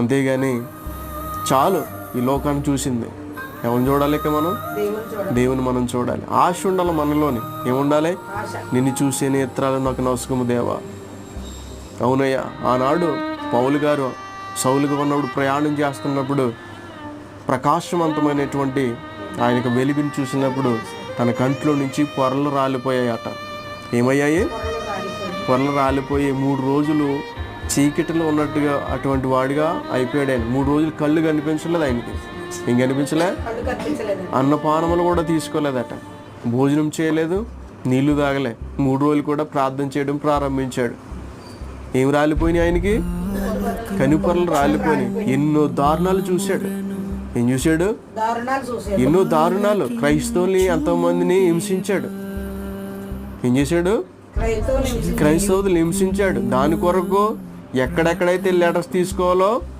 అంతేగాని చాలు ఈ లోకాన్ని చూసింది. ఎవరిని చూడాలి ఇక మనం? దేవుని మనం చూడాలి. ఆశ ఉండాలి మనలోని. ఏముండాలి? నిన్ను చూసే నేత్రాలు నాకు నవసుకము దేవా. అవునయ్యా ఆనాడు పౌలు గారు సౌలుగా ఉన్నప్పుడు ప్రయాణం చేస్తున్నప్పుడు ప్రకాశవంతమైనటువంటి ఆయనకు వెలుగుని చూసినప్పుడు తన కంట్లో నుంచి పొరలు రాలిపోయాయట. ఏమయ్యాయి? పొరలు రాలిపోయి మూడు రోజులు చీకటిలో ఉన్నట్టుగా అటువంటి వాడిగా అయిపోయాడు ఆయన. మూడు రోజులు కళ్ళు కనిపించలేదు ఆయనకి. ఏం కనిపించలే? అన్నపానములు కూడా తీసుకోలేదట. భోజనం చేయలేదు నీళ్ళు తాగలే. మూడు రోజులు కూడా ప్రార్థన చేయడం ప్రారంభించాడు. ఏం రాలిపోయినాయి ఆయనకి? కనుపరలు రాలిపోయినాయి. ఎన్నో దారుణాలు చూశాడు. ఏం చూశాడు? ఎన్నో దారుణాలు. క్రైస్తవుల్ని ఎంతోమందిని హింసించాడు. ఏం చేశాడు? క్రైస్తవులు హింసించాడు. దాని కొరకు ఎక్కడెక్కడైతే లెటర్స్ తీసుకోవాలో